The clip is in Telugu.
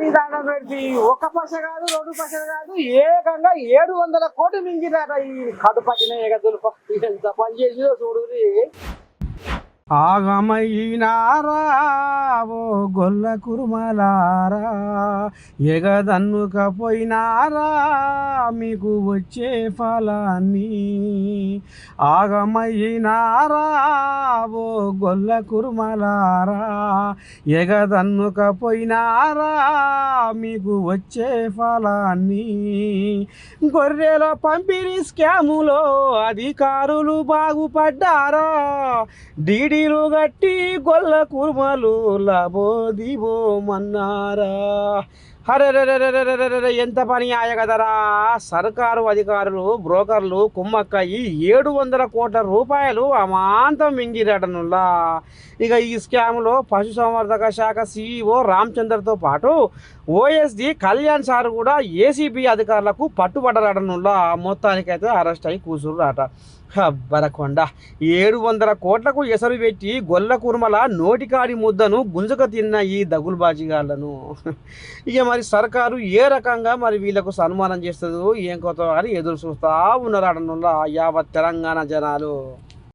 నీ దాంట్లో పెడితే ఒక్క కాదు రెండు పశ కాదు ఏకంగా ఏడు వందల కోటి మింగినాట ఈ కడుపచ్చిన ఎగదులు. ఎంత పని చేసిందో చూడు ఆగమైనారా ఓ గొల్ల కురుమలారా ఎగదన్నుకపోయినారా మీకు వచ్చే ఫలాన్ని. ఆగమైనారా ఓ గొల్ల కురుమలారా ఎగదన్నుకపోయినారా మీకు వచ్చే ఫలాన్ని. గొర్రెల పంపిణీ స్కాములో అధికారులు బాగుపడ్డారా డీడీలు గట్టి గొల్ల కుర్మలు లబోదిబోమన్నారా. అరే ఎంత పని ఆయ కదరా సర్కారు అధికారులు బ్రోకర్లు కుమ్మక్కయి ఏడు వందల కోట్ల రూపాయలు అమాంతం మింగిరటనులా ఇక ఈ స్కామ్లో పశుసంవర్ధక శాఖ సీఈఓ రామచంద్రతో పాటు ఓఎస్డి కళ్యాణ్ సార్ కూడా ఏసీబీ అధికారులకు పట్టుబడ్డరటనులా మొత్తానికైతే అరెస్ట్ అయి కూసుర్రాట బరకొండ ఏడు వందల కోట్లకు ఎసరు పెట్టి గొల్ల కుర్మల నోటికాడి ముద్దను గుంజక తిన్న ఈ దగులుబాజీగాళ్ళను ఇక మరి సర్కారు ఏ రకంగా మరి వీళ్ళకు సన్మానం చేస్తుందో ఏం కొత్త అని ఎదురు చూస్తా ఉన్నారు అడనుల్లా యావత్ తెలంగాణ జనాలు?